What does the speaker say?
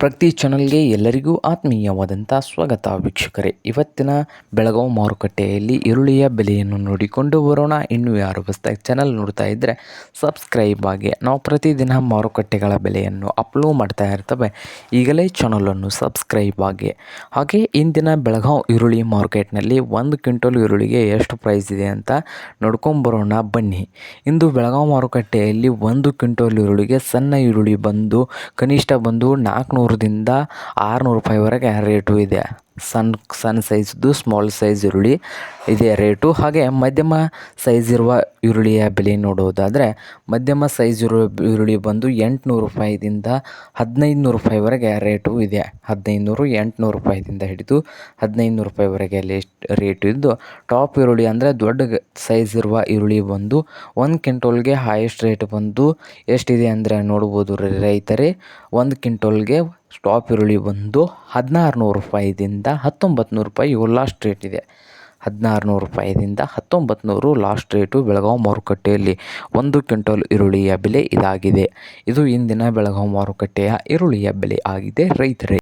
ಪ್ರಗತಿ ಚಾನಲ್ಗೆ ಎಲ್ಲರಿಗೂ ಆತ್ಮೀಯವಾದಂಥ ಸ್ವಾಗತ ವೀಕ್ಷಕರೇ. ಇವತ್ತಿನ ಬೆಳಗಾವಿ ಮಾರುಕಟ್ಟೆಯಲ್ಲಿ ಈರುಳ್ಳಿಯ ಬೆಲೆಯನ್ನು ನೋಡಿಕೊಂಡು ಬರೋಣ. ಇನ್ನು ಯಾರು ಹೊಸದಾಗಿ ಚಾನಲ್ ನೋಡ್ತಾ ಇದ್ದರೆ ಸಬ್ಸ್ಕ್ರೈಬ್ ಆಗಿ. ನಾವು ಪ್ರತಿದಿನ ಮಾರುಕಟ್ಟೆಗಳ ಬೆಲೆಯನ್ನು ಅಪ್ಲೋಡ್ ಮಾಡ್ತಾ ಇರ್ತವೆ. ಈಗಲೇ ಚಾನಲನ್ನು ಸಬ್ಸ್ಕ್ರೈಬ್ ಆಗಿ. ಹಾಗೆ ಇಂದಿನ ಬೆಳಗಾವಿ ಈರುಳ್ಳಿ ಮಾರ್ಕೆಟ್ನಲ್ಲಿ ಒಂದು ಕ್ವಿಂಟಲ್ ಈರುಳ್ಳಿಗೆ ಎಷ್ಟು ಪ್ರೈಸ್ ಇದೆ ಅಂತ ನೋಡ್ಕೊಂಬರೋಣ ಬನ್ನಿ. ಇಂದು ಬೆಳಗಾವಿ ಮಾರುಕಟ್ಟೆಯಲ್ಲಿ ಒಂದು ಕ್ವಿಂಟಲ್ ಈರುಳ್ಳಿಗೆ ಸಣ್ಣ ಈರುಳ್ಳಿ ಬಂದು, ಕನಿಷ್ಠ ಬಂದು ನಾಲ್ಕುನೂರದಿಂದ ಆರುನೂರು ರೂಪಾಯಿವರೆಗೆ ರೇಟು ಇದೆ. ಸಣ್ಣ ಸಣ್ಣ ಸೈಜ್ದು ಸ್ಮಾಲ್ ಸೈಜ್ ಈರುಳ್ಳಿ ಇದೆ ರೇಟು. ಹಾಗೆ ಮಧ್ಯಮ ಸೈಜ್ ಇರುವ ಈರುಳ್ಳಿಯ ಬೆಲೆ ನೋಡೋದಾದರೆ ಮಧ್ಯಮ ಸೈಜ್ ಇರುವ ಈರುಳ್ಳಿ ಬಂದು ಎಂಟುನೂರು ರೂಪಾಯಿದಿಂದ ಹದಿನೈದು ನೂರು ರೂಪಾಯಿವರೆಗೆ ರೇಟು ಇದೆ. ಹದಿನೈದು ನೂರು ಎಂಟುನೂರು ರೂಪಾಯಿದಿಂದ ಹಿಡಿದು ಹದಿನೈದು ನೂರು ರೂಪಾಯಿವರೆಗೆ ಲಿಸ್ಟ್ ರೇಟು ಇದ್ದು, ಟಾಪ್ ಈರುಳ್ಳಿ ಅಂದರೆ ದೊಡ್ಡ ಸೈಜ್ ಇರುವ ಈರುಳ್ಳಿ ಬಂದು ಒಂದು ಕ್ವಿಂಟೋಲ್ಗೆ ಹೈಯೆಸ್ಟ್ ರೇಟ್ ಬಂದು ಎಷ್ಟಿದೆ ಅಂದರೆ ನೋಡ್ಬೋದು ರೈತರೇ, ಒಂದು ಕ್ವಿಂಟೋಲ್ಗೆ ಟಾಪ್ ಈರುಳ್ಳಿ ಬಂದು ಹದಿನಾರು ನೂರು ರೂಪಾಯಿದಿಂದ ಹತ್ತೊಂಬತ್ತು ನೂರು ರೂಪಾಯಿ ಇವು ಲಾಸ್ಟ್ ರೇಟ್ ಇದೆ. ಹದಿನಾರು ನೂರು ರೂಪಾಯಿದಿಂದ ಹತ್ತೊಂಬತ್ತು ನೂರು ಲಾಸ್ಟ್ ರೇಟು ಬೆಳಗಾವಿ ಮಾರುಕಟ್ಟೆಯಲ್ಲಿ ಒಂದು ಕ್ವಿಂಟಲ್ ಈರುಳ್ಳಿಯ ಬೆಲೆ ಇದಾಗಿದೆ. ಇದು ಇಂದಿನ ಬೆಳಗಾವಿ ಮಾರುಕಟ್ಟೆಯ ಈರುಳ್ಳಿಯ ಬೆಲೆ ಆಗಿದೆ ರೈತರೇ.